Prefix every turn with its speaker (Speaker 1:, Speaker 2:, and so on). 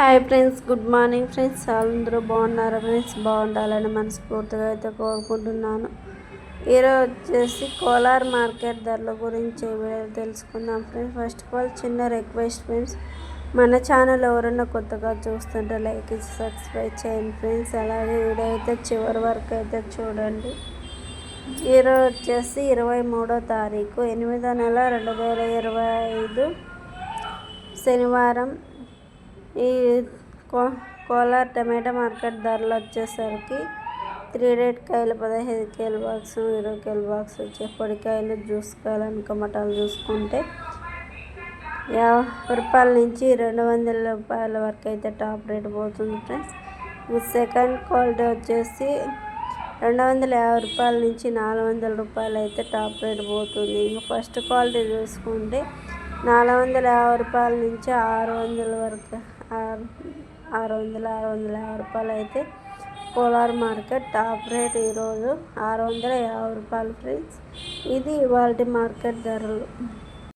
Speaker 1: Hi friends good morning friends అందరూ బాగున్నారు friends బాగుండాలని మనస్ఫూర్తిగా అయితే కోరుకుంటున్నాను. ఈరోజు వచ్చేసి కోలార్ మార్కెట్ ధరల గురించి తెలుసుకుందాం ఫ్రెండ్స్ ఫస్ట్ ఆఫ్ ఆల్ చిన్న రిక్వెస్ట్ ఫ్రెండ్స్ మన ఛానల్ ఎవరైనా కొత్తగా చూస్తుంటే లైక్ ఇచ్చి సబ్స్క్రైబ్ చేయండి ఫ్రెండ్స్ అలాగే వీడియో అయితే చివరి వరకు అయితే చూడండి. ఈరోజు వచ్చేసి ఇరవై మూడో తారీఖు ఎనిమిదో నెల రెండు వేల ఇరవై ఐదు శనివారం ఈ కో కోలార్ టమాటా మార్కెట్ ధరలు వచ్చేసరికి త్రీ రేట్ కాయలు పదహైదు కేల బాక్స్ ఇరవై కేల బాక్స్ వచ్చే పొడికాయలు జ్యూస్ కాయలు టమాటాలు చూసుకుంటే యాభై రూపాయల నుంచి రెండు వందల రూపాయల వరకు అయితే టాప్ రేట్ పోతుంది ఫ్రెండ్స్. సెకండ్ క్వాలిటీ వచ్చేసి రెండు వందల యాభై రూపాయల నుంచి నాలుగు వందల రూపాయలు అయితే టాప్ రేట్ పోతుంది. ఇంకా ఫస్ట్ క్వాలిటీ చూసుకుంటే నాలుగు వందల యాభై రూపాయల నుంచి ఆరు వందల వరకు ఆరు వందల ఆరు వందల యాభై రూపాయలు అయితే కోలార్ మార్కెట్ టాప్ రేట్ ఈరోజు ఆరు వందల యాభై రూపాయలు ఫ్రెండ్స్. ఇది ఇవాళ మార్కెట్ ధరలు.